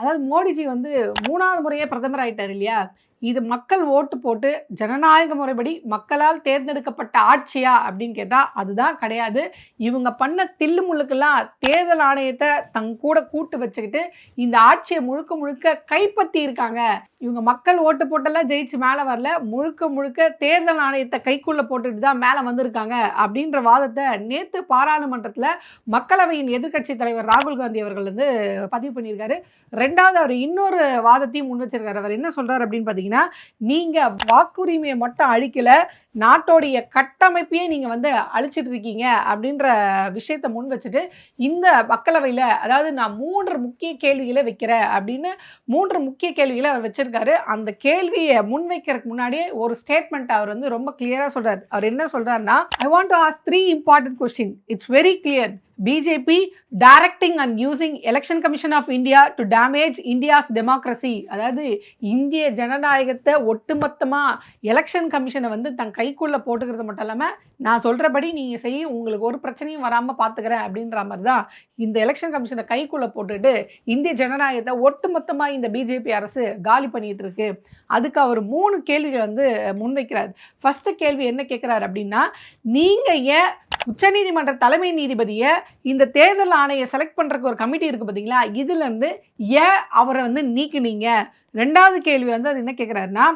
அதாவது மோடிஜி வந்து மூணாவது முறையே பிரதமர் ஆயிட்டார் இல்லையா? இது மக்கள் ஓட்டு போட்டு ஜனநாயக முறைப்படி மக்களால் தேர்ந்தெடுக்கப்பட்ட ஆட்சியா அப்படின்னு கேட்டால் அதுதான் கிடையாது. இவங்க பண்ண தில்லு முழுக்கெல்லாம் தேர்தல் ஆணையத்தை தங் கூட கூட்டு வச்சுக்கிட்டு இந்த ஆட்சியை முழுக்க முழுக்க கைப்பற்றி இருக்காங்க. இவங்க மக்கள் ஓட்டு போட்டெல்லாம் ஜெயிச்சு மேலே வரல முழுக்க முழுக்க தேர்தல் ஆணையத்தை கைக்குள்ளே போட்டுட்டு தான் மேலே வந்திருக்காங்க அப்படின்ற வாதத்தை நேற்று பாராளுமன்றத்தில் மக்களவையின் எதிர்க்கட்சி தலைவர் ராகுல் காந்தி அவர்கள் வந்து பதிவு பண்ணியிருக்காரு. ரெண்டாவது அவர் இன்னொரு வாதத்தையும் முன் வச்சிருக்காரு அவர் என்ன சொல்றாரு அப்படின்னு பார்த்தீங்கன்னா நீங்க வாக்குரிமையை மட்டும் அழிக்கல நாட்டோடைய கட்டமைப்பையே நீங்கள் வந்து அழிச்சிட்டு இருக்கீங்க அப்படின்ற விஷயத்தை முன் வச்சுட்டு இந்த மக்களவையில் அதாவது நான் மூன்று முக்கிய கேள்விகளை வைக்கிறேன் அப்படின்னு மூன்று முக்கிய கேள்விகளை அவர் வச்சிருக்காரு. அந்த கேள்வியை முன்வைக்கிறதுக்கு முன்னாடியே ஒரு ஸ்டேட்மெண்ட் அவர் வந்து ரொம்ப கிளியராக சொல்கிறார் அவர் என்ன சொல்கிறாருன்னா I want to ask three important question it's very clear BJP directing and using election commission of India to damage India's democracy அதாவது இந்திய ஜனநாயகத்தை ஒட்டுமொத்தமாக எலெக்ஷன் கமிஷனை வந்து தன் கைக்குள்ளே போட்டுக்கிறது மட்டும் இல்லாமல் நான் சொல்கிறபடி நீங்கள் செய்ய உங்களுக்கு ஒரு பிரச்சனையும் வராமல் பார்த்துக்கிறேன் அப்படின்ற மாதிரி தான் இந்த எலெக்ஷன் கமிஷனை கைக்குள்ளே போட்டுட்டு இந்திய ஜனநாயகத்தை ஒட்டுமொத்தமாக இந்த பிஜேபி அரசு காலி பண்ணிகிட்டு இருக்கு. அதுக்கு அவர் மூணு கேள்விகள் வந்து முன்வைக்கிறார். ஃபஸ்ட்டு கேள்வி என்ன கேட்குறாரு அப்படின்னா நீங்கள் ஏன் உச்சநீதிமன்ற தலைமை நீதிபதியை இந்த தேர்தல் ஆணையை செலக்ட் பண்ணுறக்கு ஒரு கமிட்டி இருக்குது பார்த்தீங்களா இதுலேருந்து ஏன் அவரை வந்து நீக்குனீங்க? ரெண்டாவது கேள்வி வந்து அது என்ன கேட்குறாருன்னா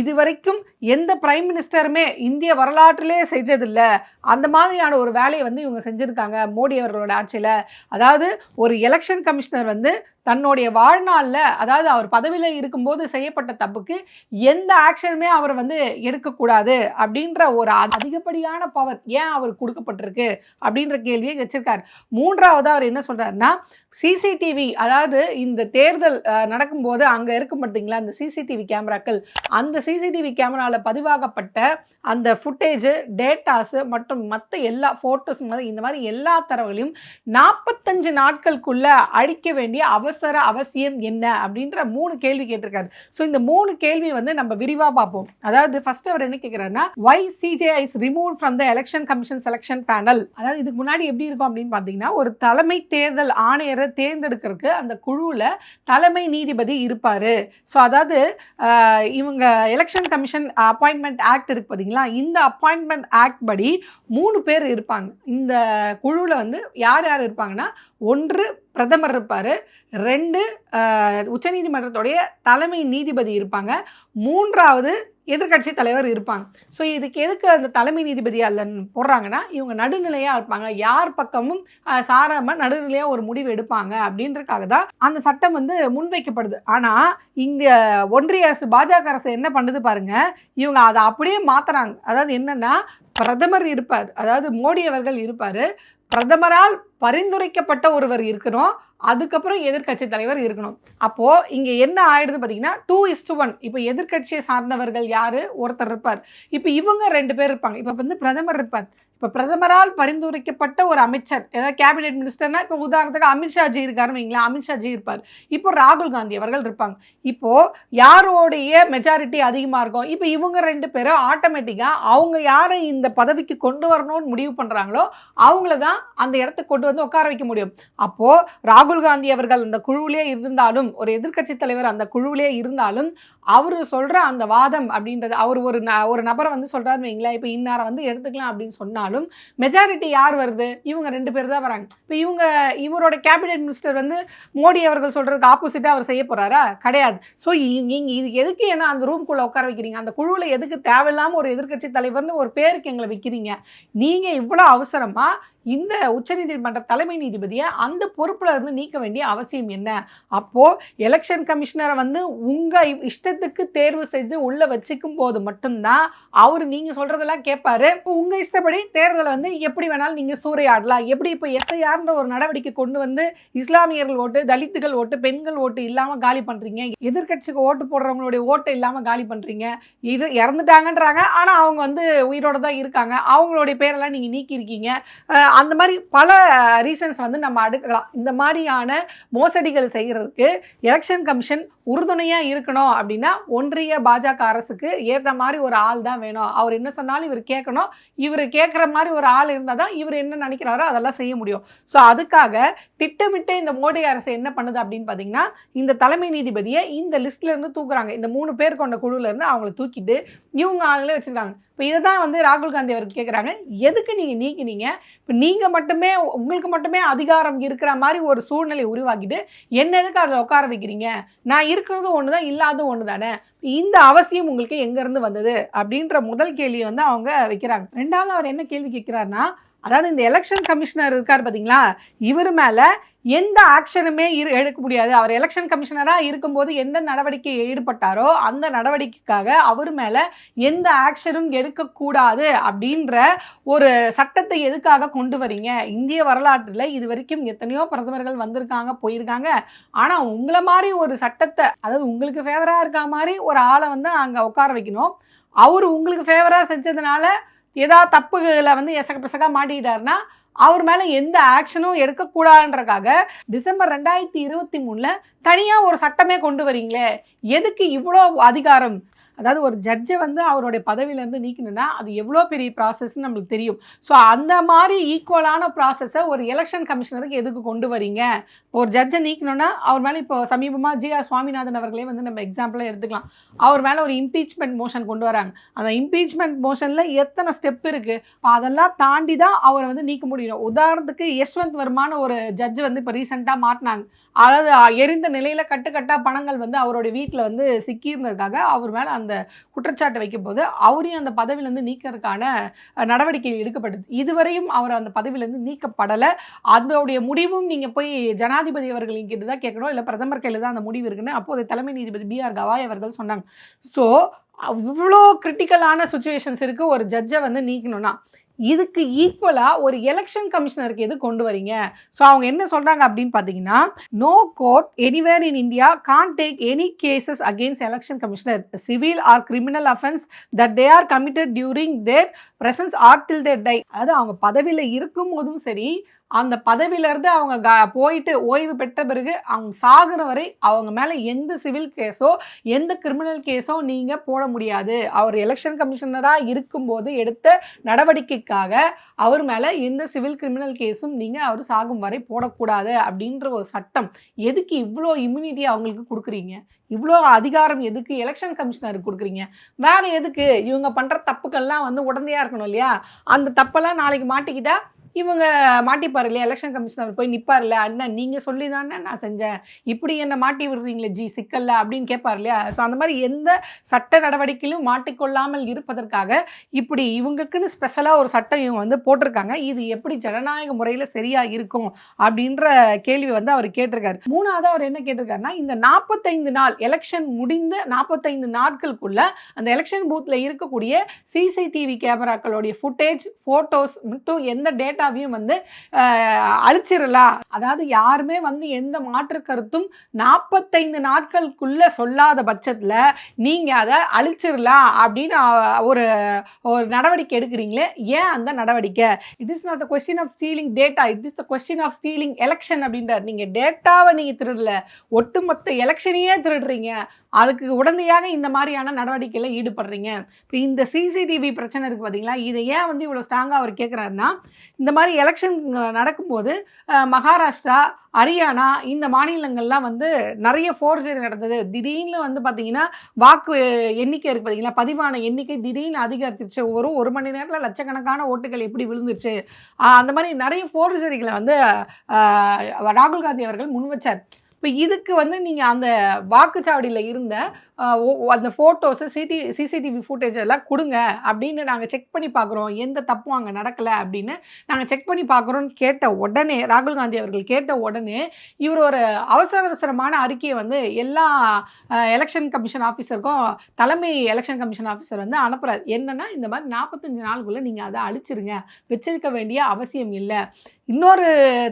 இது வரைக்கும் எந்த பிரைம் மினிஸ்டருமே இந்திய வரலாற்றிலே செஞ்சதில்லை. அந்த மாதிரியான ஒரு வேலையை வந்து இவங்க செஞ்சுருக்காங்க மோடி அவர்களோட ஆட்சியில். அதாவது ஒரு எலெக்ஷன் கமிஷனர் வந்து தன்னுடைய வாழ்நாளில் அதாவது அவர் பதவியில் இருக்கும்போது செய்யப்பட்ட தப்புக்கு எந்த ஆக்ஷனுமே அவர் வந்து எடுக்கக்கூடாது அப்படின்ற ஒரு அதிகப்படியான பவர் ஏன் அவர் கொடுக்கப்பட்டிருக்கு அப்படின்ற கேள்வியை வச்சிருக்காரு. மூன்றாவது அவர் என்ன சொல்றாருன்னா சிசிடிவி அதாவது இந்த தேர்தல் நடக்கும்போது அங்கே இருக்கும் பார்த்தீங்களா அந்த சிசிடிவி கேமராக்கள் அந்த சிசிடிவி கேமராவில் பதிவாகப்பட்ட அந்த ஃபுட்டேஜு டேட்டாஸு மற்றும் மற்ற எல்லா ஃபோட்டோஸ் இந்த மாதிரி எல்லா தரவுகளையும் நாற்பத்தஞ்சு நாட்களுக்குள்ள அழிக்க வேண்டிய அவசர அவசியம் என்ன அப்படின்ற மூணு கேள்வி கேட்டிருக்காரு. ஸோ இந்த மூணு கேள்வி வந்து நம்ம விரிவாக பார்ப்போம். அதாவது ஃபர்ஸ்ட் அவர் என்ன கேட்குறாருன்னா why CJI's remove from the election commission selection panel அதாவது இதுக்கு முன்னாடி எப்படி இருக்கும் அப்படின்னு பார்த்தீங்கன்னா ஒரு தலைமை தேர்தல் ஆணையரை தேர்ந்தெடுக்கிறதுக்கு அந்த குழுவில் தலைமை நீதிபதி இருப்பார். ஸோ அதாவது இவங்க எலெக்ஷன் கமிஷன் அப்பாயின்மெண்ட் ஆக்ட் இருக்கு பார்த்தீங்களா? இந்த அப்பாயின்மெண்ட் ஆக்ட் படி மூணு பேர் இருப்பாங்க. இந்த குழுவில் வந்து யார் யார் இருப்பாங்கன்னா ஒன்று பிரதமர் இருப்பார். ரெண்டு உச்சநீதிமன்றத்துடைய தலைமை நீதிபதி இருப்பாங்க. மூன்றாவது எதிர்க்கட்சி தலைவர் இருப்பாங்க. ஸோ இதுக்கு எதுக்கு அந்த தலைமை நீதிபதி அதில் போடுறாங்கன்னா இவங்க நடுநிலையாக இருப்பாங்க. யார் பக்கமும் சாராமல் சாராம நடுநிலையாக ஒரு முடிவு எடுப்பாங்க அப்படின்றதுக்காக தான் அந்த சட்டம் வந்து முன்வைக்கப்படுது. ஆனால் இங்கே ஒன்றிய அரசு பாஜக அரசு என்ன பண்ணுது பாருங்க இவங்க அதை அப்படியே மாற்றுறாங்க அதாவது என்னென்னா பிரதமர் இருப்பார். அதாவது மோடி அவர்கள் இருப்பார். பிரதமரால் பரிந்துரைக்கப்பட்ட ஒருவர் இருக்கணும். அதுக்கப்புறம் எதிர்க்கட்சி தலைவர் இருக்கணும். அப்போ இங்க என்ன ஆயிடுது பார்த்தீங்கன்னா டூ இஸ்டு ஒன் இப்போ எதிர்க்கட்சியை சார்ந்தவர்கள் யாரு? ஒருத்தர் இருப்பார். இப்போ இவங்க ரெண்டு பேர் இருப்பாங்க. இப்போ வந்து பிரதமர் இருப்பார். இப்போ பிரதமரால் பரிந்துரைக்கப்பட்ட ஒரு அமைச்சர் ஏதாவது கேபினெட் மினிஸ்டர்னா இப்போ உதாரணத்துக்கு அமித்ஷாஜி இருக்காருன்னு வைங்களா அமித்ஷாஜி இருப்பார். இப்போ ராகுல் காந்தி அவர்கள் இருப்பாங்க. இப்போது யாரோடைய மெஜாரிட்டி அதிகமாக இருக்கும் இப்போ இவங்க ரெண்டு பேரும் ஆட்டோமேட்டிக்காக அவங்க யாரை இந்த பதவிக்கு கொண்டு வரணும்னு முடிவு பண்ணுறாங்களோ அவங்கள தான் அந்த இடத்துக்கு கொண்டு வந்து உட்கார வைக்க முடியும். அப்போது ராகுல் காந்தி அவர்கள் அந்த குழுவிலே இருந்தாலும் ஒரு எதிர்க்கட்சி தலைவர் அந்த குழுவிலே இருந்தாலும் அவர் சொல்கிற அந்த வாதம் அப்படின்றது அவர் ஒரு ந ஒரு நபரை வந்து சொல்கிறாரு வைங்களேன் இப்போ இன்னாரை வந்து எடுத்துக்கலாம் அப்படின்னு இருந்தாலும் மெஜாரிட்டி யார் வருது? இவங்க ரெண்டு பேர் தான் வராங்க. இப்போ இவங்க இவரோட கேபினெட் மினிஸ்டர் வந்து மோடி அவர்கள் சொல்கிறதுக்கு ஆப்போசிட்டாக அவர் செய்ய போகிறாரா கிடையாது. ஸோ நீங்கள் இது எதுக்கு ஏன்னா அந்த ரூம்குள்ளே உட்கார வைக்கிறீங்க? அந்த குழுவில் எதுக்கு தேவையில்லாமல் ஒரு எதிர்க்கட்சி தலைவர்னு ஒரு பேருக்கு எங்களை வைக்கிறீங்க? நீங்கள் இவ்வளோ அவசரமாக இந்த உச்சநீதிமன்ற தலைமை நீதிபதியை அந்த பொறுப்பில் இருந்து நீக்க வேண்டிய அவசியம் என்ன? அப்போது எலெக்ஷன் கமிஷனரை வந்து உங்கள் இஷ்டத்துக்கு தேர்வு செஞ்சு உள்ளே வச்சுக்கும் போது மட்டும்தான் அவர் நீங்கள் சொல்கிறதெல்லாம் கேட்பாரு இப்போ உங்கள் இஷ்டப்படி தேர்தலை வந்து எப்படி வேணாலும் நீங்கள் சூறையாடலாம். எப்படி இப்போ எஸ்ஐஆர்ன்ற ஒரு நடவடிக்கை கொண்டு வந்து இஸ்லாமியர்கள் ஓட்டு தலித்துகள் ஓட்டு பெண்கள் ஓட்டு இல்லாமல் காலி பண்ணுறீங்க எதிர்க்கட்சிக்கு ஓட்டு போடுறவங்களுடைய ஓட்டை இல்லாமல் காலி பண்ணுறீங்க இது இறந்துட்டாங்கன்றாங்க. ஆனால் அவங்க வந்து உயிரோட தான் இருக்காங்க. அவங்களுடைய பேரெல்லாம் நீங்கள் நீக்கியிருக்கீங்க. அந்த மாதிரி பல ரீசன்ஸ் வந்து நம்ம அடுக்கலாம். இந்த மாதிரியான மோசடிகள் செய்கிறதுக்கு எலெக்ஷன் கமிஷன் உறுதுணையாக இருக்கணும் அப்படின்னா ஒன்றிய பாஜக அரசுக்கு ஏற்ற மாதிரி ஒரு ஆள் தான் வேணும். அவர் என்ன சொன்னாலும் இவர் கேட்கணும். இவர் கேட்குற மாதிரி ஒரு ஆள் இருந்தால் தான் இவர் என்ன நினைக்கிறாரோ அதெல்லாம் செய்ய முடியும். ஸோ அதுக்காக திட்டமிட்டு இந்த மோடி அரசு என்ன பண்ணுது அப்படின்னு பார்த்தீங்கன்னா இந்த தலைமை நீதிபதியை இந்த லிஸ்ட்லேருந்து தூக்குறாங்க. இந்த மூணு பேர் கொண்ட குழுவிலேருந்து அவங்கள தூக்கிட்டு இவங்க ஆளுங்களே வச்சிருக்காங்க. இப்போ இதை தான் வந்து ராகுல் காந்தி அவருக்கு கேட்குறாங்க எதுக்கு நீங்கள் நீக்கினீங்க? இப்போ நீங்கள் மட்டுமே உங்களுக்கு மட்டுமே அதிகாரம் இருக்கிற மாதிரி ஒரு சூழ்நிலை உருவாக்கிட்டு என்ன எதுக்கு அதில் உட்கார வைக்கிறீங்க? நான் இருக்கிறதும் ஒன்று தான் இல்லாததும் ஒன்று தானே இந்த அவசியம் உங்களுக்கு எங்கேருந்து வந்தது? அப்படின்ற முதல் கேள்வி வந்து அவங்க வைக்கிறாங்க. ரெண்டாவது அவர் என்ன கேள்வி கேட்குறாருன்னா அதாவது இந்த எலெக்ஷன் கமிஷனர் இருக்கார் பார்த்தீங்களா இவர் மேலே எந்த ஆக்ஷனுமே இரு எடுக்க முடியாது. அவர் எலெக்ஷன் கமிஷனராக இருக்கும்போது எந்த நடவடிக்கை ஈடுபட்டாரோ அந்த நடவடிக்கைக்காக அவர் மேலே எந்த ஆக்ஷனும் எடுக்கக்கூடாது அப்படின்ற ஒரு சட்டத்தை எதுக்காக கொண்டு வரீங்க? இந்திய வரலாற்றில் இது வரைக்கும் எத்தனையோ பிரதமர்கள் வந்திருக்காங்க போயிருக்காங்க. ஆனால் உங்களை மாதிரி ஒரு சட்டத்தை அதாவது உங்களுக்கு ஃபேவராக இருக்க மாதிரி ஒரு ஆளை வந்து அங்கே உட்கார வைக்கணும். அவர் உங்களுக்கு ஃபேவராக செஞ்சதுனால ஏதாவது தப்புகளை வந்து எசக பிசகா மாட்டிக்கிட்டாருன்னா அவர் மேலே எந்த ஆக்ஷனும் எடுக்கக்கூடாதுன்றக்காக டிசம்பர் ரெண்டாயிரத்தி இருபத்தி மூணில் தனியாக ஒரு சட்டமே கொண்டு வரீங்களே எதுக்கு இவ்வளோ அதிகாரம்? அதாவது ஒரு ஜட்ஜை வந்து அவருடைய பதவியிலேருந்து நீக்கணும்னா அது எவ்வளோ பெரிய ப்ராசஸ்ன்னு நம்மளுக்கு தெரியும். ஸோ அந்த மாதிரி ஈக்குவலான ப்ராசஸை ஒரு எலெக்ஷன் கமிஷனருக்கு எதுக்கு கொண்டு வரீங்க? இப்போ ஒரு ஜட்ஜை நீக்கணும்னா அவர் மேலே இப்போ சமீபமாக ஜி ஆர் சுவாமிநாதன் அவர்களே வந்து நம்ம எக்ஸாம்பிளாக எடுத்துக்கலாம். அவர் மேலே ஒரு இம்பீச்மெண்ட் மோஷன் கொண்டு வராங்க. அந்த இம்பீச்மெண்ட் மோஷனில் எத்தனை ஸ்டெப் இருக்குது அதெல்லாம் தாண்டி தான் அவரை வந்து நீக்க முடியும். உதாரணத்துக்கு யஷ்வந்த் வர்மான ஒரு ஜட்ஜ் வந்து இப்போ ரீசெண்டாக மாட்டினாங்க. அதாவது எரிந்த நிலையில் கட்டுக்கட்டாக பணங்கள் வந்து அவருடைய வீட்டில் வந்து சிக்கியிருந்ததுக்காக அவர் மேலே அந்த அந்த குற்றச்சாட்டை வைக்கும்போது அவரையும் அந்த பதவியிலேருந்து நீக்கிறதுக்கான அஹ், நடவடிக்கை எடுக்கப்பட்டது. இதுவரையும் அவர் அந்த பதவியிலேருந்து நீக்கப்படலை. அதோடைய முடிவும் நீங்கள் போய் ஜனாதிபதி அவர்கள் கிட்ட தான் கேட்கணும். இல்லை பிரதமர் கையில் தான் அந்த முடிவு இருக்குன்னு அப்போது தலைமை நீதிபதி பி ஆர் கவாய் அவர்கள் சொன்னாங்க. ஸோ இவ்வளோ கிரிட்டிக்கலான சுச்சுவேஷன்ஸ் இருக்குது ஒரு ஜட்ஜை வந்து நீக்கணும்னா இதுக்கு ஈக்குவலாக ஒரு எலெக்ஷன் கமிஷனருக்கு எது கொண்டு வரீங்க? ஸோ அவங்க என்ன சொல்கிறாங்க அப்படின்னு பார்த்தீங்கன்னா no court anywhere in India can take any cases against election commissioner civil or criminal offence that they are committed during their presence or till their die அதாவது அவங்க பதவியில் இருக்கும் போதும் சரி அந்த பதவியிலேருந்து அவங்க க போயிட்டு ஓய்வு பெற்ற பிறகு அவங்க சாகுற வரை அவங்க மேலே எந்த சிவில் கேஸோ எந்த கிரிமினல் கேஸோ நீங்கள் போட முடியாது. அவர் எலெக்ஷன் கமிஷனராக இருக்கும்போது எடுத்த நடவடிக்கைக்காக அவர் மேலே எந்த சிவில் கிரிமினல் கேஸும் நீங்கள் அவர் சாகும் வரை போடக்கூடாது அப்படின்ற ஒரு சட்டம். எதுக்கு இவ்வளோ இம்யூனிட்டி அவங்களுக்கு கொடுக்குறீங்க? இவ்வளோ அதிகாரம் எதுக்கு எலெக்ஷன் கமிஷனருக்கு கொடுக்குறீங்க? வேறு எதுக்கு? இவங்க பண்ணுற தப்புக்கள்லாம் வந்து உடந்தையாக இருக்கணும் இல்லையா? அந்த தப்பெல்லாம் நாளைக்கு மாட்டிக்கிட்டால் இவங்க மாட்டிப்பார் இல்லையா எலெக்ஷன் கமிஷனர் போய் நிற்பார்ல அண்ணன் நீங்கள் சொல்லி தானே நான் செஞ்சேன். இப்படி என்னை மாட்டி விடுறீங்களே? ஜி சிக்கல்ல அப்படின்னு கேட்பார் இல்லையா ஸோ அந்த மாதிரி எந்த சட்ட நடவடிக்கையிலும் மாட்டிக்கொள்ளாமல் இருப்பதற்காக இப்படி இவங்களுக்குன்னு ஸ்பெஷலாக ஒரு சட்டம் இவங்க வந்து போட்டிருக்காங்க. இது எப்படி ஜனநாயக முறையில் சரியாக இருக்கும் அப்படின்ற கேள்வி வந்து அவர் கேட்டிருக்காரு. மூணாவது அவர் என்ன கேட்டிருக்காருன்னா இந்த நாற்பத்தைந்து நாள் எலெக்ஷன் முடிந்த நாற்பத்தைந்து நாட்களுக்குள்ள அந்த எலெக்ஷன் பூத்தில் இருக்கக்கூடிய சிசிடிவி கேமராக்களுடைய ஃபுட்டேஜ் ஃபோட்டோஸ் மட்டும் எந்த டேட்டாவையும் வந்து அழிச்சிடலாம் அதாவது யாருமே வந்து எந்த மாற்று கருத்தும் நாற்பத்தைந்து நாட்களுக்குள்ள சொல்லாத பட்சத்தில் நீங்கள் அதை அழிச்சிடலாம் அப்படின்னு ஒரு ஒரு நடவடிக்கை எடுக்கிறீங்களே? ஏன் அந்த நடவடிக்கை? It is not the question of stealing data it is the question of stealing election அப்படின்றார். நீங்கள் டேட்டாவை நீங்கள் திருடல. ஒட்டுமொத்த எலெக்ஷனையே திருடுறீங்க. அதுக்கு உடனடியாக இந்த மாதிரியான நடவடிக்கையில் ஈடுபடுறீங்க. இப்போ இந்த சிசிடிவி பிரச்சனை இருக்குது பார்த்தீங்களா இதை ஏன் வந்து இவ்வளோ ஸ்ட்ராங்காக அவர் கேட்குறாருன்னா இந்த மாதிரி எலெக்ஷன் நடக்கும்போது மகாராஷ்டிரா ஹரியானா இந்த மாநிலங்கள்லாம் வந்து நிறைய ஃபோர்ஜரி நடந்தது. திடீர்னு வந்து பார்த்தீங்கன்னா வாக்கு எண்ணிக்கை இருக்குது பார்த்தீங்களா பதிவான எண்ணிக்கை திடீர்னு அதிகரிச்சிருச்சு. ஒரு ஒரு மணி நேரத்தில் லட்சக்கணக்கான ஓட்டுகள் எப்படி விழுந்துருச்சு? அந்த மாதிரி நிறைய ஃபோர்ஜரிகளை வந்து ராகுல் காந்தி அவர்கள் முன் வச்சார். இப்போ இதுக்கு வந்து நீங்கள் அந்த வாக்குச்சாவடியில் இருந்த அந்த ஃபோட்டோஸு சிடி சிசிடிவி ஃபுட்டேஜ் எல்லாம் கொடுங்க அப்படின்னு நாங்கள் செக் பண்ணி பார்க்குறோம். எந்த தப்பும் அங்கே நடக்கலை அப்படின்னு நாங்கள் செக் பண்ணி பார்க்குறோன்னு கேட்ட உடனே ராகுல் காந்தி அவர்கள் கேட்ட உடனே இவர் ஒரு அவசர அவசரமான அறிக்கையை வந்து எல்லா எலெக்ஷன் கமிஷன் ஆஃபீஸருக்கும் தலைமை எலெக்ஷன் கமிஷன் ஆஃபீஸர் வந்து அனுப்புகிறார் என்னன்னா இந்த மாதிரி நாற்பத்தஞ்சு நாளுக்குள்ளே நீங்கள் அதை அழிச்சிருங்க. வச்சிருக்க வேண்டிய அவசியம் இல்லை. இன்னொரு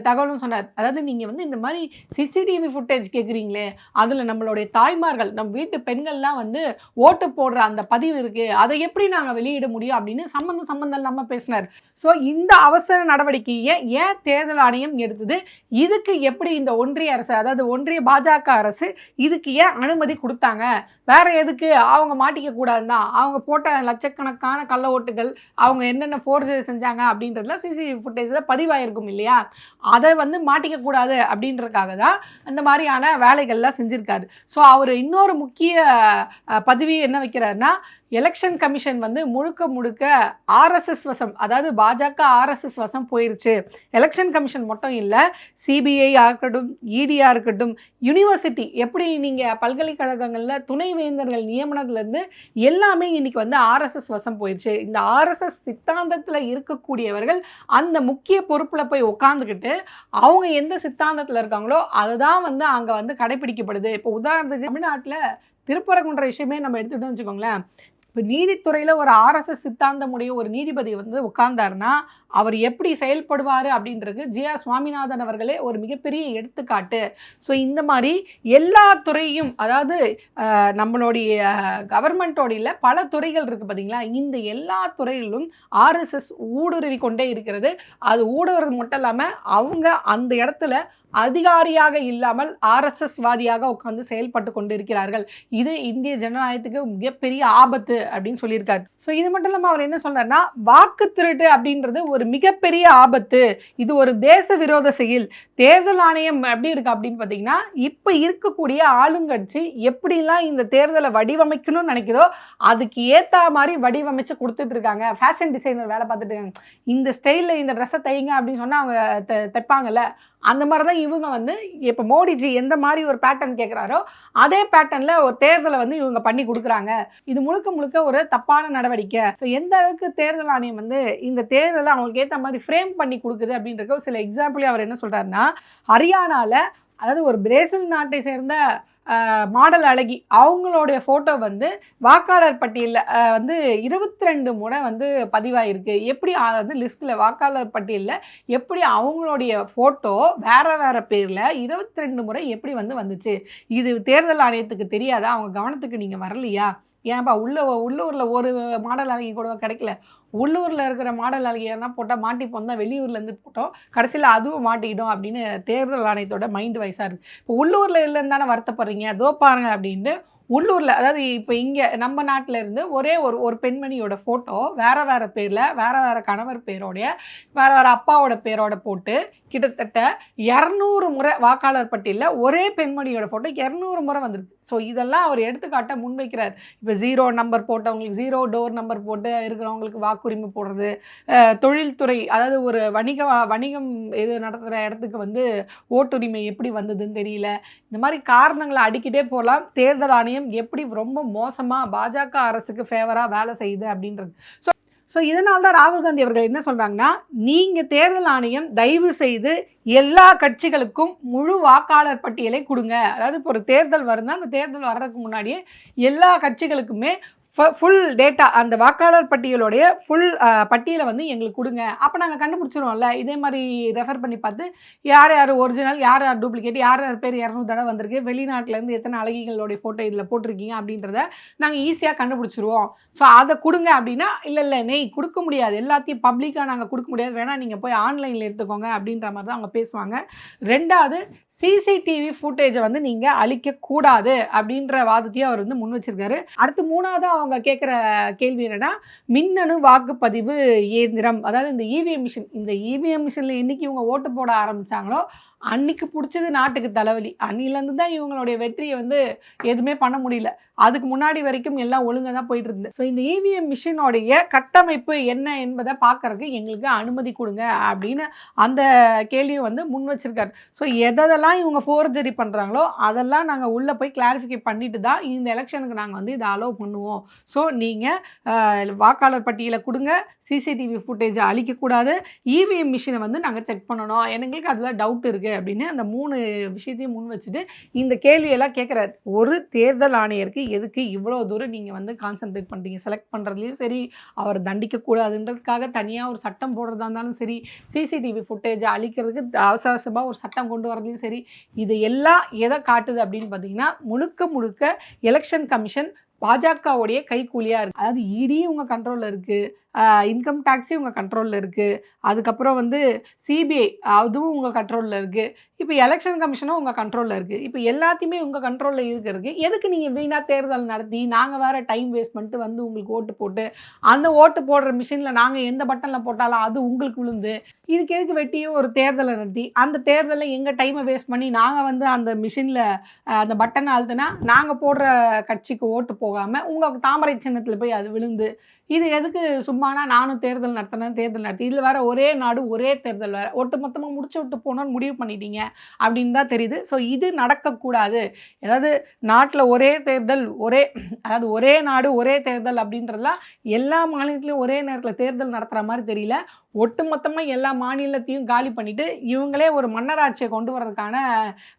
தகவலும் சொன்னார். அதாவது நீங்கள் வந்து இந்த மாதிரி சிசிடிவி ஃபுட்டேஜ் கேட்குறீங்களே அதில் நம்மளுடைய தாய்மார்கள் நம் வீட்டு பெண்கள்லாம் வந்து ஓட்டு போடுற அந்த பதிவு இருக்குது அதை எப்படி நாங்கள் வெளியிட முடியும் அப்படின்னு சம்மந்தம் சம்மந்தம் இல்லாமல் பேசினார். ஸோ இந்த அவசர நடவடிக்கையை ஏன் தேர்தல் ஆணையம் எடுத்தது? இதுக்கு எப்படி இந்த ஒன்றிய அரசு அதாவது ஒன்றிய பாஜக அரசு இதுக்கு ஏன் அனுமதி கொடுத்தாங்க? வேற எதுக்கு? அவங்க மாட்டிக்க கூடாதுதான். அவங்க போட்ட லட்சக்கணக்கான கள்ள ஓட்டுகள் அவங்க என்னென்ன ஃபோர்ஜரி செஞ்சாங்க அப்படின்றதுலாம் சிசிடிவி ஃபுட்டேஜில் பதிவாயிருக்கும் இல்லையா? அதை வந்து மாட்டிக்க கூடாது அப்படின்றதுக்காக தான் அந்த மாதிரியான வேலைகள்லாம் செஞ்சுருக்காரு. ஸோ அவர் இன்னொரு முக்கிய பதவி என்ன வைக்கிறாருன்னா எலெக்ஷன் கமிஷன் வந்து முழுக்க முழுக்க ஆர்எஸ்எஸ் வசம் அதாவது பாஜக ஆர்எஸ்எஸ் வசம் போயிருச்சு. எலெக்ஷன் கமிஷன் மட்டும் இல்லை சிபிஐ இருக்கட்டும் இடியாக இருக்கட்டும் யூனிவர்சிட்டி எப்படி நீங்கள் பல்கலைக்கழகங்களில் துணைவேந்தர்கள் நியமனத்துலேருந்து எல்லாமே இன்னைக்கு வந்து ஆர்எஸ்எஸ் வசம் போயிடுச்சு இந்த ஆர்எஸ்எஸ் சித்தாந்தத்தில் இருக்கக்கூடியவர்கள் அந்த முக்கிய பொறுப்பில் போய் உட்காந்துக்கிட்டு அவங்க எந்த சித்தாந்தத்தில் இருக்காங்களோ அதுதான் வந்து அங்கே வந்து கடைபிடிக்கப்படுது. இப்போ உதாரணத்துக்கு தமிழ்நாட்டில் திருப்பரங்குன்ற விஷயமே நம்ம எடுத்துகிட்டோம்னு வச்சுக்கோங்களேன். இப்போ நீதித்துறையில் ஒரு ஆர்எஸ்எஸ் சித்தாந்தமுடைய ஒரு நீதிபதி வந்து உட்கார்ந்தாருன்னா அவர் எப்படி செயல்படுவார் அப்படின்றது ஜி ஆர் சுவாமிநாதன் அவர்களே ஒரு மிகப்பெரிய எடுத்துக்காட்டு. ஸோ இந்த மாதிரி எல்லா துறையும் அதாவது நம்மளுடைய கவர்மெண்ட்டோடைய பல துறைகள் இருக்குது பார்த்தீங்களா இந்த எல்லா துறையிலும் ஆர்எஸ்எஸ் ஊடுருவி கொண்டே இருக்கிறது. அது ஊடுருவது மட்டும் இல்லாமல் அவங்க அந்த இடத்துல அதிகாரியாக இல்லாமல் ஆர்எஸ்எஸ் வாதியாக உட்கார்ந்து செயல்பட்டு கொண்டு இருக்கிறார்கள் இது இந்திய ஜனநாயகத்துக்கு மிகப்பெரிய ஆபத்து அப்படின்னு சொல்லியிருக்காரு. ஸோ இது மட்டும் இல்லாமல் அவர் என்ன சொன்னார்னா வாக்கு திருட்டு அப்படின்றது ஒரு மிகப்பெரிய ஆபத்து. இது ஒரு தேச விரோத செயல். தேர்தல் ஆணையம் எப்படி இருக்கு அப்படின்னு பார்த்தீங்கன்னா இப்போ இருக்கக்கூடிய ஆளுங்கட்சி எப்படிலாம் இந்த தேர்தலை வடிவமைக்கணும்னு நினைக்கிறதோ அதுக்கு ஏற்ற மாதிரி வடிவமைச்சு கொடுத்துட்டு இருக்காங்க. ஃபேஷன் டிசைனர் வேலை பார்த்துட்டு இருக்காங்க. இந்த ஸ்டைலில் இந்த ட்ரெஸ்ஸை தைங்க அப்படின்னு சொன்னால் அவங்க த தைப்பாங்கல்ல. அந்த மாதிரி தான் இவங்க வந்து இப்போ மோடிஜி எந்த மாதிரி ஒரு பேட்டர்ன் கேட்குறாரோ அதே பேட்டர்னில் ஒரு தேர்தலை வந்து இவங்க பண்ணி கொடுக்குறாங்க. இது முழுக்க முழுக்க ஒரு தப்பான நடவடிக்கை. ஸோ எந்த அளவுக்கு தேர்தல் ஆணையம் வந்து இந்த தேர்தலை அவங்களுக்கு ஏற்ற மாதிரி ஃப்ரேம் பண்ணி கொடுக்குது அப்படின்றக்க சில எக்ஸாம்பிளே அவர் என்ன சொல்கிறாருன்னா ஹரியானாவில் அதாவது ஒரு பிரேசில் நாட்டை சேர்ந்த மாடல் அழகி அவங்களுடைய ஃபோட்டோ வந்து வாக்காளர் பட்டியலில் வந்து இருபத்தி ரெண்டு முறை வந்து பதிவாயிருக்கு. எப்படி அ- வந்து லிஸ்ட்டில் வாக்காளர் பட்டியலில் எப்படி அவங்களுடைய ஃபோட்டோ வேறு வேறு பேரில் இருபத்தி ரெண்டு முறை எப்படி வந்து வந்துச்சு? இது தேர்தல் ஆணையத்துக்கு தெரியாதா? அவங்க கவனத்துக்கு நீங்கள் வரலையா? ஏன்பா உள்ள உள்ளூரில் ஒரு மாடல் அழகி கூட கிடைக்கல. உள்ளூரில் இருக்கிற மாடல் அழகியெல்லாம் போட்டால் மாட்டிப்போம் தான் வெளியூர்லேருந்து போட்டோம். கடைசியில் அதுவும் மாட்டிக்கிட்டோம் அப்படின்னு தேர்தல் ஆணையத்தோட மைண்ட் வைஸாக இருக்குது இப்போ உள்ளூரில் இல்லைன்னு தானே வருத்தப்படுறீங்க? அதோ பாருங்க அப்படின்னு உள்ளூரில் அதாவது இப்போ இங்கே நம்ம நாட்டில் இருந்து ஒரே ஒரு ஒரு பெண்மணியோட ஃபோட்டோ வேறு வேறு பேரில் வேறு வேறு கணவர் பேரோடைய வேறு வேறு அப்பாவோட பேரோட போட்டு கிட்டத்தட்ட இரநூறு முறை வாக்காளர் பட்டியலில் ஒரே பெண்மணியோட ஃபோட்டோ இரநூறு முறை வந்திருக்கு. ஸோ இதெல்லாம் அவர் எடுத்துக்காட்ட முன்வைக்கிறார். இப்போ ஜீரோ நம்பர் போட்டவங்களுக்கு ஜீரோ டோர் நம்பர் போட்டு இருக்கிறவங்களுக்கு வாக்குரிமை போடுறது தொழில்துறை அதாவது ஒரு வணிக வணிகம் இது நடத்துகிற இடத்துக்கு வந்து ஓட்டுரிமை எப்படி வந்ததுன்னு தெரியல. இந்த மாதிரி காரணங்களை அடிக்கிட்டே போகலாம். தேர்தல் ஆணையம் எப்படி ரொம்ப மோசமாக பாஜக அரசுக்கு ஃபேவராக வேலை செய்யுது அப்படின்றது. ஸோ ஸோ இதனால் தான் ராகுல் காந்தி அவர்கள் என்ன சொல்கிறாங்கன்னா நீங்கள் தேர்தல் ஆணையம் தயவு செய்து எல்லா கட்சிகளுக்கும் முழு வாக்காளர் பட்டியலை கொடுங்க. அதாவது இப்போ ஒரு தேர்தல் வருதுன்னா அந்த தேர்தல் வர்றதுக்கு முன்னாடியே எல்லா கட்சிகளுக்குமே ஃபுல் டேட்டா அந்த வாக்காளர் பட்டியலுடைய ஃபுல் பட்டியலை வந்து எங்களுக்கு கொடுங்க. அப்போ நாங்கள் கண்டுபிடிச்சிருவோம்ல. இதே மாதிரி ரெஃபர் பண்ணி பார்த்து யார் யார் ஒரிஜினல் யார் யார் டூப்ளிகேட் யார் யார் பேர் இரநூறு தடவை வந்திருக்கு வெளிநாட்டிலேருந்து எத்தனை அழகிகளுடைய ஃபோட்டோ இதில் போட்டிருக்கீங்க அப்படின்றத நாங்கள் ஈஸியாக கண்டுபிடிச்சிருவோம். ஸோ அதை கொடுங்க அப்படின்னா இல்லை இல்லை நெய் கொடுக்க முடியாது. எல்லாத்தையும் பப்ளிக்காக நாங்கள் கொடுக்க முடியாது. வேணால் நீங்கள் போய் ஆன்லைனில் எடுத்துக்கோங்க அப்படின்ற மாதிரி தான் அவங்க பேசுவாங்க. ரெண்டாவது சிசிடிவி ஃபுட்டேஜை வந்து நீங்கள் அழிக்கக்கூடாது அப்படின்ற வாதத்தையும் அவர் வந்து முன் வச்சிருக்காரு. அடுத்து மூணாவது அவங்க கேட்குற கேள்வி என்னன்னா மின்னணு வாக்குப்பதிவு இயந்திரம். அதாவது இந்த இவிஎம் மிஷின் இந்த இவிஎம் மிஷினில் என்னைக்கு இவங்க ஓட்டு போட ஆரம்பிச்சாங்களோ அன்னைக்கு பிடிச்சது நாட்டுக்கு தலைவலி. அன்னிலேருந்து தான் இவங்களுடைய வெற்றியை வந்து எதுவுமே பண்ண முடியல. அதுக்கு முன்னாடி வரைக்கும் எல்லாம் ஒழுங்காக தான் போயிட்டு இருந்தது. ஸோ இந்த இவிஎம் மிஷினோடைய கட்டமைப்பு என்ன என்பதை பார்க்கறதுக்கு எங்களுக்கு அனுமதி கொடுங்க அப்படின்னு அந்த கேள்வியை வந்து முன் வச்சிருக்காரு. ஸோ எதெல்லாம் இவங்க ஃபோர்ஜரி பண்ணுறாங்களோ அதெல்லாம் நாங்கள் உள்ளே போய் கிளாரிஃபிகே பண்ணிட்டு தான் இந்த எலெக்ஷனுக்கு நாங்கள் வந்து இதை அலோவ் பண்ணுவோம். ஸோ நீங்கள் வாக்காளர் பட்டியலை கொடுங்க. சிசிடிவி ஃபுட்டேஜை அழிக்கக்கூடாது. இவிஎம் மிஷினை வந்து நாங்கள் செக் பண்ணணும். எங்களுக்கு அதில் டவுட் இருக்குது அப்படின்னு அந்த மூணு விஷயத்தையும் முன் வச்சுட்டு இந்த கேள்வியெல்லாம் கேட்குறாரு ஒரு தேர்தல் ஆணையருக்கு எதுக்கு இவ்வளோ தூரம் நீங்கள் வந்து கான்சென்ட்ரேட் பண்ணுறீங்க செலக்ட் பண்ணுறதுலையும் சரி அவர் தண்டிக்கக்கூடாதுன்றதுக்காக தனியாக ஒரு சட்டம் போடுறதா இருந்தாலும் சரி சிசிடிவி ஃபுட்டேஜை அழிக்கிறதுக்கு அவசர அவசரமாக ஒரு சட்டம் கொண்டு வரதுலையும் சரி இது எல்லாம் எதை காட்டுது அப்படின்னு பார்த்தீங்கன்னா முழுக்க முழுக்க எலெக்ஷன் கமிஷன் பாஜகவுடைய கைக்கூலியாக இருக்குது அதாவது இடியும் உங்கள் கண்ட்ரோலில் இருக்குது இன்கம் டேக்ஸே உங்கள் கண்ட்ரோலில் இருக்குது அதுக்கப்புறம் வந்து சிபிஐ அதுவும் உங்கள் கண்ட்ரோலில் இருக்குது இப்போ எலெக்ஷன் கமிஷனும் உங்கள் கண்ட்ரோலில் இருக்குது இப்போ எல்லாத்தையுமே உங்கள் கண்ட்ரோலில் இருக்கிறதுக்கு எதுக்கு நீங்கள் வீணாக தேர்தல் நடத்தி நாங்கள் வேறு டைம் வேஸ்ட் பண்ணிட்டு வந்து உங்களுக்கு ஓட்டு போட்டு அந்த ஓட்டு போடுற மிஷினில் நாங்கள் எந்த பட்டனில் போட்டாலும் அது உங்களுக்கு விழுந்து இதுக்கு எதுக்கு வெட்டியும் ஒரு தேர்தலை நடத்தி அந்த தேர்தலில் எங்கள் டைமை வேஸ்ட் பண்ணி நாங்கள் வந்து அந்த மிஷினில் அந்த பட்டனை அழுத்துனா நாங்கள் போடுற கட்சிக்கு ஓட்டு போகாமல் உங்கள் தாமரை சின்னத்தில் போய் அது விழுந்து இது எதுக்கு சும்மானா நானும் தேர்தல் நடத்தினேன் தேர்தல் நடத்தி. இதில் வேற ஒரே நாடு ஒரே தேர்தல் வேறு. ஒட்டு மொத்தமாக முடிச்சு விட்டு போகணும்னு முடிவு பண்ணிட்டீங்க அப்படின்னு தான் தெரியுது. ஸோ இது நடக்கக்கூடாது. ஏதாவது நாட்டில் ஒரே தேர்தல் ஒரே அதாவது ஒரே நாடு ஒரே தேர்தல் அப்படின்றதுலாம் எல்லா மாநிலத்திலையும் ஒரே நேரத்தில் தேர்தல் நடத்துகிற மாதிரி தெரியல. ஒட்டுமொத்தமாக எல்லா மாநிலத்தையும் காலி பண்ணிவிட்டு இவங்களே ஒரு மன்னராட்சியை கொண்டு வர்றதுக்கான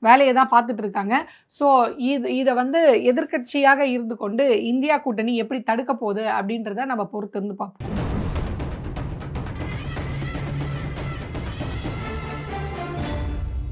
வேலையை தான் பார்த்துட்டு இருக்காங்க. ஸோ இது இதை வந்து எதிர்க்கட்சியாக இருந்து கொண்டு இந்தியா கூட்டணி எப்படி தடுக்க போகுது அப்படின்றத நம்ம பொறுத்திருந்து பார்ப்போம்.